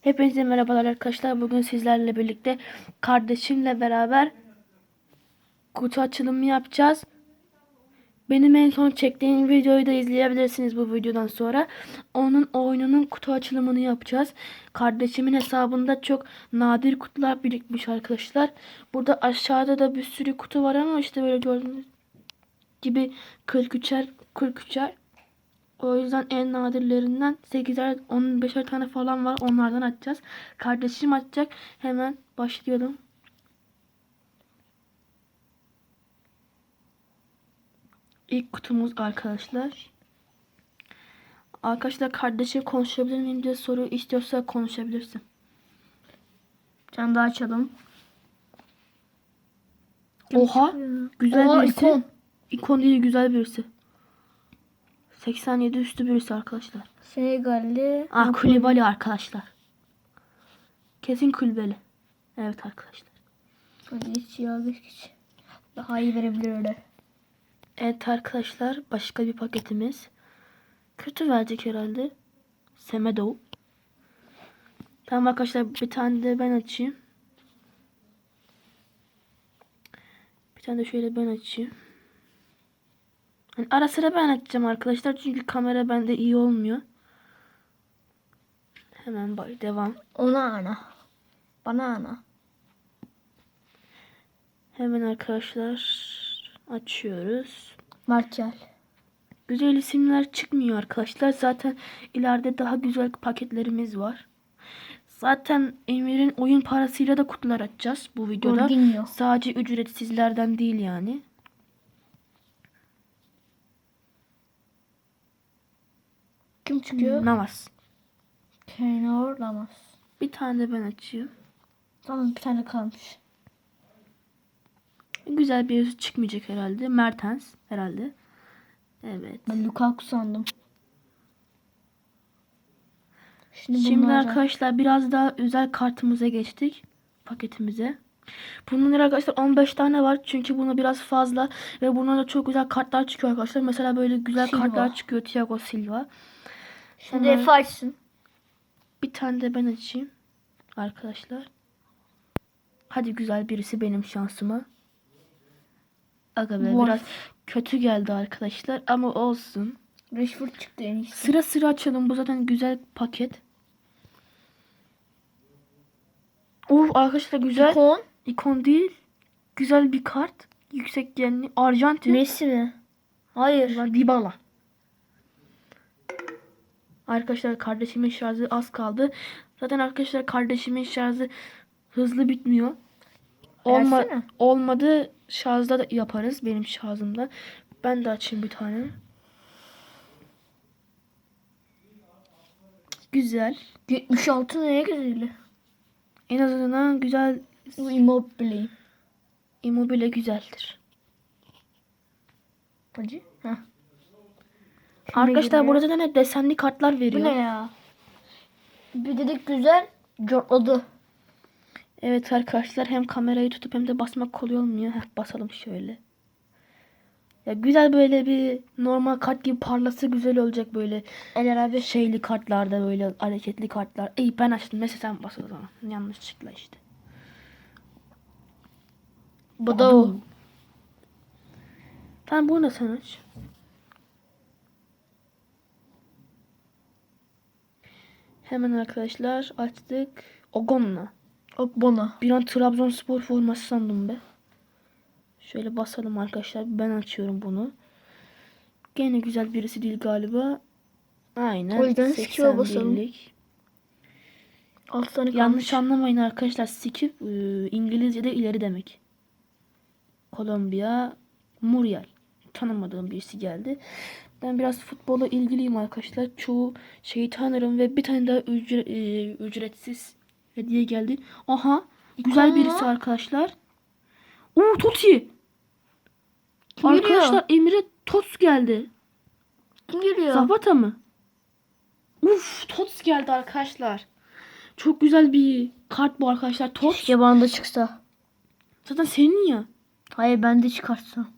Hepinize merhabalar arkadaşlar. Bugün sizlerle birlikte kardeşimle beraber kutu açılımı yapacağız. Benim en son çektiğim videoyu da izleyebilirsiniz bu videodan sonra. Onun oyununun kutu açılımını yapacağız. Kardeşimin hesabında çok nadir kutular birikmiş arkadaşlar. Burada aşağıda da bir sürü kutu var ama işte böyle gördüğünüz gibi 43'er 43'er o yüzden en nadirlerinden 8'er 15'er tane falan var. Onlardan açacağız. Kardeşim açacak. Hemen başlayalım. İlk kutumuz arkadaşlar. Arkadaşlar kardeşim konuşabilir miyim diye soru istiyorsa konuşabilirsin. Can daha açalım. Oha güzel Oha, birisi. ikon. İkon değil güzel birisi. 87 üstü birisi arkadaşlar. Senegalli. Ah Kulibali arkadaşlar. Kesin kulübeli. Evet arkadaşlar. Hadi siyah geç. Daha iyi verebilir öyle. Evet arkadaşlar başka bir paketimiz. Kötü verecek herhalde. Semedo. Tamam arkadaşlar bir tane de ben açayım. Bir tane de şöyle ben açayım. Yani ara sıra ben açacağım arkadaşlar çünkü kamera bende iyi olmuyor. Hemen bay devam. Ona ana. Bana ana. Hemen arkadaşlar açıyoruz. Markel. Güzel isimler çıkmıyor arkadaşlar. Zaten ileride daha güzel paketlerimiz var. Zaten Emir'in oyun parasıyla da kutular açacağız bu videoda. Sadece ücretsizlerden değil yani. Kim çıkıyor? Navas. Kenor Lamas. Bir tane de ben açayım. Tamam bir tane kalmış. Güzel bir yüzü çıkmayacak herhalde. Mertens herhalde. Evet. Ben Lukaku sandım. Şimdi, Şimdi bunlardan- arkadaşlar biraz daha özel kartımıza geçtik. Paketimize. Bunun arkadaşlar 15 tane var. Çünkü bunu biraz fazla ve bundan da çok güzel kartlar çıkıyor arkadaşlar. Mesela böyle güzel Silva. kartlar çıkıyor. Thiago Silva. Şimdi Hemen Efe açsın. bir tane de ben açayım. Arkadaşlar. Hadi güzel birisi benim şansıma. Aga be Wolf. biraz kötü geldi arkadaşlar ama olsun. Rashford çıktı en iyisi. Sıra sıra açalım. Bu zaten güzel paket. Of arkadaşlar güzel. Kon. İkon değil. Güzel bir kart. Yüksek genli. Arjantin. Messi mi? Hayır. Dybala. Arkadaşlar kardeşimin şarjı az kaldı. Zaten arkadaşlar kardeşimin şarjı hızlı bitmiyor. Olma, Versene. olmadı şarjda da yaparız benim şarjımda. Ben de açayım bir tane. Güzel. 76 neye güzeli? En azından güzel Bu Immobile. immobile güzeldir. Hacı. Heh. Arkadaşlar burada da ne desenli kartlar veriyor. Bu ne ya? Bir dedik güzel. Cortladı. Evet arkadaşlar hem kamerayı tutup hem de basmak kolay olmuyor. Heh, basalım şöyle. Ya güzel böyle bir normal kart gibi parlası güzel olacak böyle Eller abi. şeyli kartlarda böyle hareketli kartlar. İyi ben açtım. Mesela sen bas o zaman. Yanlışlıkla işte. Bu da o. Tamam bunu da sen aç. Hemen arkadaşlar açtık. Ogon'la. O Bona. Bir an Trabzonspor forması sandım be. Şöyle basalım arkadaşlar. Ben açıyorum bunu. Gene güzel birisi değil galiba. Aynen. O yüzden Skip'e basalım. 81'lik. 6 tane Yanlış anlamayın arkadaşlar. Skip e, İngilizce'de ileri demek. Kolombiya Muriel. Tanımadığım birisi geldi. Ben biraz futbola ilgiliyim arkadaşlar. Çoğu şeyi tanırım ve bir tane daha ücre- e, ücretsiz hediye geldi. Aha. Güzel birisi arkadaşlar. Oo Totti. Kim arkadaşlar Emre Tots geldi. Kim geliyor? Zapata mı? Uf Tots geldi arkadaşlar. Çok güzel bir kart bu arkadaşlar. Tots. Keşke bana da çıksa. Zaten senin ya. Hayır ben de çıkartsam.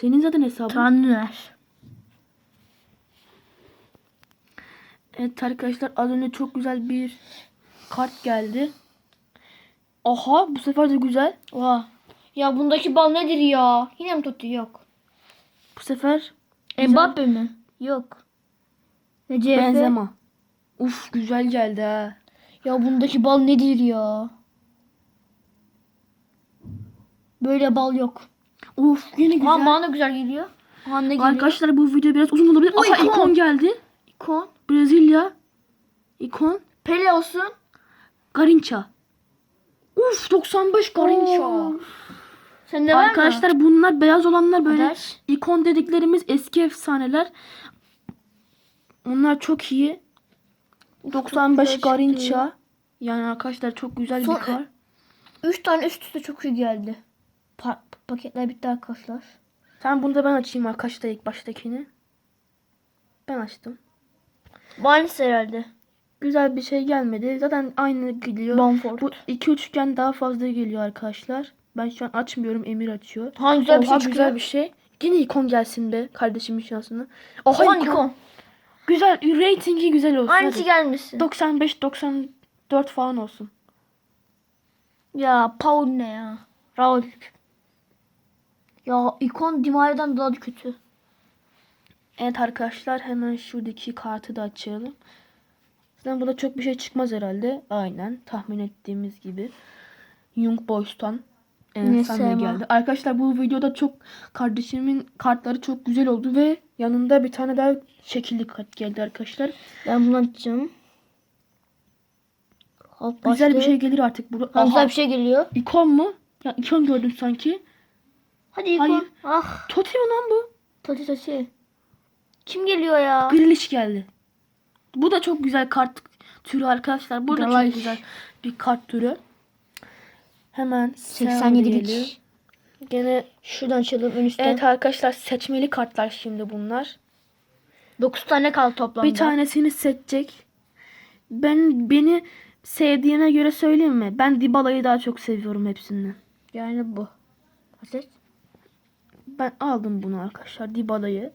Senin zaten hesabın. Tranner. Evet arkadaşlar az önce çok güzel bir kart geldi. Aha bu sefer de güzel. Oha. Ya bundaki bal nedir ya? Yine mi Totti yok? Bu sefer Güzel. Mbappe mi? Yok. Ne CF? Benzema. Uf güzel geldi ha. Ya bundaki bal nedir ya? Böyle bal yok. Uf yine güzel. Aman bana da güzel geliyor. Aman ne geliyor? Arkadaşlar bu video biraz uzun olabilir. Bu Aha ikon. ikon geldi. İkon. Brezilya. İkon. Pele olsun. Garinça. Uf 95 Garinça. Sen de? Arkadaşlar bunlar beyaz olanlar böyle Adaş. ikon dediklerimiz eski efsaneler. Onlar çok iyi. 95 güzel Garinça. Yani arkadaşlar çok güzel Son- bir kar. Üç tane üst üste çok iyi geldi. Pa- paketler bitti arkadaşlar. Tamam bunu da ben açayım arkadaşlar ilk baştakini. Ben açtım. Barnes herhalde. Güzel bir şey gelmedi. Zaten aynı geliyor. Bamford. Bu iki üçgen daha fazla geliyor arkadaşlar. Ben şu an açmıyorum. Emir açıyor. Ha güzel bir Oha, şey güzel çıkıyor. bir şey. Yine ikon gelsin be kardeşimin şansına. Oha Oha ikon. ikon. Güzel. Ratingi güzel olsun. Aynısı hadi. gelmesin. 95 94 falan olsun. Ya Paul ne ya? Raul. Ya ikon Dimaria'dan daha da kötü. Evet arkadaşlar hemen şuradaki kartı da açalım. Zaten burada çok bir şey çıkmaz herhalde. Aynen tahmin ettiğimiz gibi. Young Boys'tan sevmem. geldi. Arkadaşlar bu videoda çok kardeşimin kartları çok güzel oldu ve yanında bir tane daha şekilli kart geldi arkadaşlar. Ben bunu açacağım. Alt Güzel bir başlığı. şey gelir artık. Bu Ha, güzel bir şey geliyor. İkon mu? Ya ikon gördüm sanki. Hadi. Hayır. Ah. Totti mi lan bu? Tati tati. Kim geliyor ya? Grealish geldi. Bu da çok güzel kart türü arkadaşlar. Bu da çok güzel bir kart türü. Hemen 87 diyelim. lik. Gene Şuradan açalım ön üstten. evet arkadaşlar seçmeli kartlar şimdi bunlar. 9 tane kaldı toplamda. Bir tanesini seçecek. Ben beni sevdiğine göre söyleyeyim mi? Ben Dybala'yı daha çok seviyorum hepsinden. Yani bu. Aset. Ben aldım bunu arkadaşlar Dybala'yı.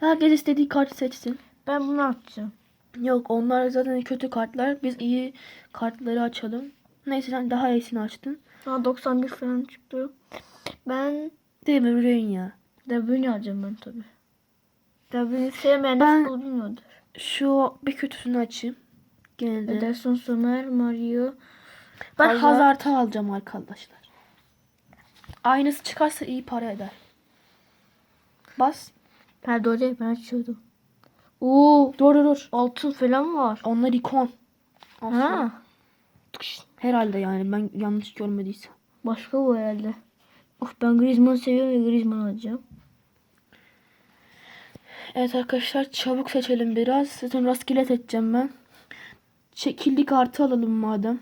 Herkes istediği kartı seçsin. Ben bunu açacağım. Yok onlar zaten kötü kartlar. Biz iyi kartları açalım. Neyse sen daha iyisini açtın. Ha 91 falan çıktı. Ben De Bruyne ya. De Bruyne alacağım ben tabi. De Bruyne'i sevmeyen Ben- de futbol bilmiyordur. Şu bir kötüsünü açayım. Genelde. Ederson Somer, Mario. Ben Hazard. Hazard'ı alacağım arkadaşlar. Aynısı çıkarsa iyi para eder. Bas. Ha doğru ben açıyordum. Oo Dur dur dur. altın falan var. Onlar ikon. Aferin. Ha. Herhalde yani ben yanlış görmediysem. Başka bu herhalde. Of ben Griezmann'ı seviyorum ve Griezmann alacağım. Evet arkadaşlar çabuk seçelim biraz. Zaten rastgele seçeceğim ben. Şekilli kartı alalım madem.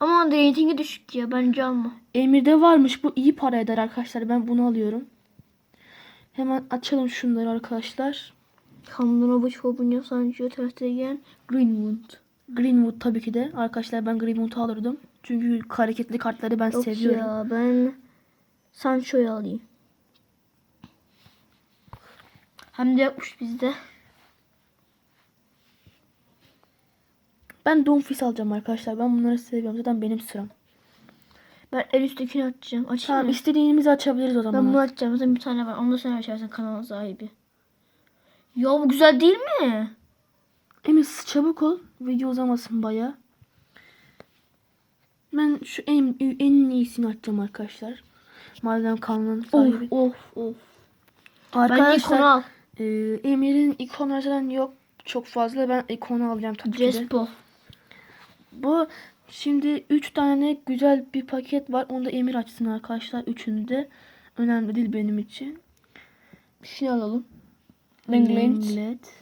Ama ratingi düşük ya bence alma. Emir'de varmış. Bu iyi para eder arkadaşlar. Ben bunu alıyorum. Hemen açalım şunları arkadaşlar. Kamdanovic, Fabinho, Sancho, Ter Stegen, Greenwood. Greenwood tabii ki de. Arkadaşlar ben Greenwood'u alırdım. Çünkü hareketli kartları ben Yok seviyorum. ya ben Sancho'yu alayım. Hem de yokmuş bizde. Ben Dumfries alacağım arkadaşlar. Ben bunları seviyorum. Zaten benim sıram. Ben en üsttekini açacağım. Açayım Tamam mı? istediğimizi açabiliriz o Ben zaman. bunu açacağım. Zaten bir tane var. Onu da sen açarsın kanalın sahibi. Ya bu güzel değil mi? Emir çabuk ol. Video uzamasın baya. Ben şu en, en iyisini açacağım arkadaşlar. Madem kanalın sahibi. Of of of. Ben Arkadaşlar e, Emir'in ikonu zaten yok çok fazla. Ben ikonu alacağım tabii ki de. Crespo. Bu şimdi 3 tane güzel bir paket var. Onu da Emir açsın arkadaşlar. Üçünü de. Önemli değil benim için. Şunu alalım. Lenglet.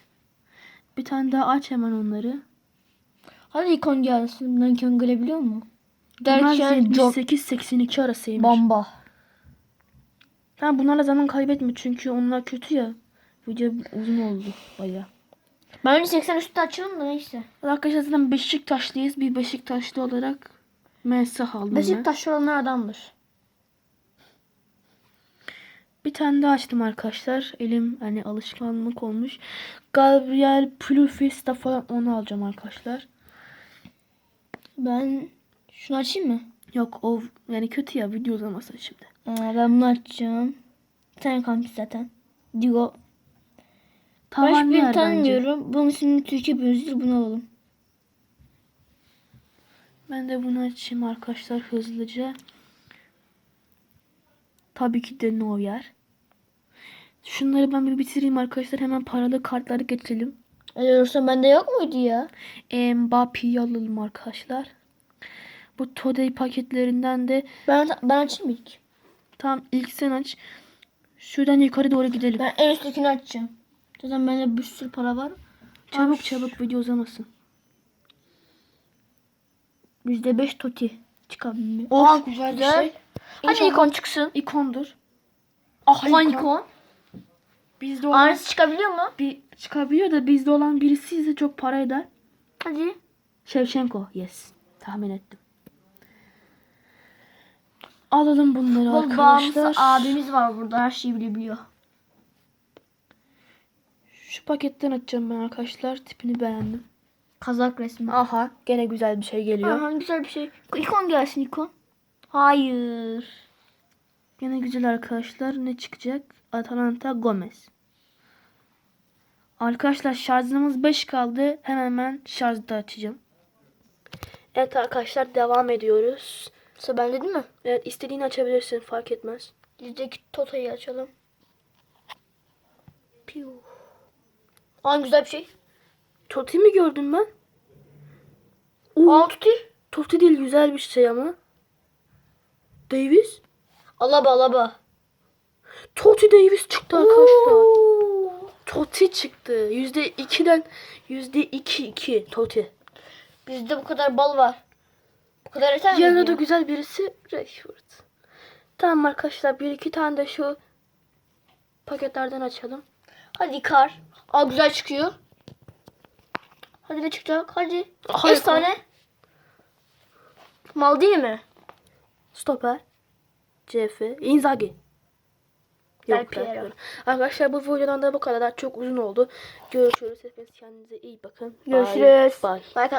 Bir tane daha aç hemen onları. Hadi ikon gelsin. Bundan ikon gelebiliyor mu? Derken John 78-82 arasıymış. Bamba. Tamam bunlarla zaman kaybetme çünkü onlar kötü ya. Video uzun oldu baya. Ben önce 80 üstü açalım da neyse. Arkadaşlar zaten Beşiktaşlıyız. Bir Beşiktaşlı olarak mensah aldım ben. Beşiktaş olanlar adamdır. Bir tane daha açtım arkadaşlar. Elim hani alışkanlık olmuş. Gabriel Plufista falan onu alacağım arkadaşlar. Ben şunu açayım mı? Yok o yani kötü ya video uzamasın şimdi. Aa, ben bunu açacağım. Tane kalmış zaten. Digo. Ben Tavan hiçbirini yer bence. tanımıyorum. Bunun ismini Türkçe benziyor. Bunu alalım. Ben de bunu açayım arkadaşlar hızlıca. Tabii ki de Neuer. Şunları ben bir bitireyim arkadaşlar. Hemen paralı kartları geçelim. Olursa bende yok muydu ya? Mbappe'yi alalım arkadaşlar. Bu Today paketlerinden de Ben ben açayım ilk. tam ilk sen aç. Şuradan yukarı doğru gidelim. Ben en üsttekini açacağım. Zaten bende bir sürü para var. çabuk Aç. çabuk video uzamasın. Yüzde beş toti çıkabiliyor. Of, güzel bir şey. Hadi İnşallah- ikon çıksın. İkondur. Aha ikon. ikon. Bizde olan Aynısı çıkabiliyor mu? bir çıkabiliyor da bizde olan birisi ise çok para eder. Hadi. Shevchenko. Yes. Tahmin ettim. Alalım bunları Bu bağımsız arkadaşlar. abimiz var burada. Her şeyi bilebiliyor. Şu paketten açacağım ben arkadaşlar. Tipini beğendim. Kazak resmi. Aha. Gene güzel bir şey geliyor. Aha güzel bir şey. İkon gelsin ikon. Hayır. Gene güzel arkadaşlar. Ne çıkacak? Atalanta Gomez. Arkadaşlar şarjımız 5 kaldı. Hemen hemen şarjda açacağım. Evet arkadaşlar devam ediyoruz. Sıra bende değil mi? Evet istediğini açabilirsin fark etmez. Yüzdeki Toto'yu açalım. Piu. Aa güzel bir şey. Totti mi gördüm ben? Aa Toti. Totti değil güzel bir şey ama. Davis. Alaba alaba. Totti Davis çıktı arkadaşlar. Totti çıktı. Yüzde ikiden yüzde iki iki Totti. Bizde bu kadar bal var. Bu kadar yeter mi? Yanında da güzel birisi Rashford. Tamam arkadaşlar bir iki tane de şu paketlerden açalım. Hadi kar. Aa güzel çıkıyor. Hadi ne çıkacak? Hadi. Hayır, Efsane. Mal değil mi? Stoper. CF. Inzaghi. Yok. Arkadaşlar bu videodan da bu kadar. Çok uzun oldu. Görüşürüz. Hepiniz kendinize iyi bakın. Bye. Görüşürüz. Bye. Bye.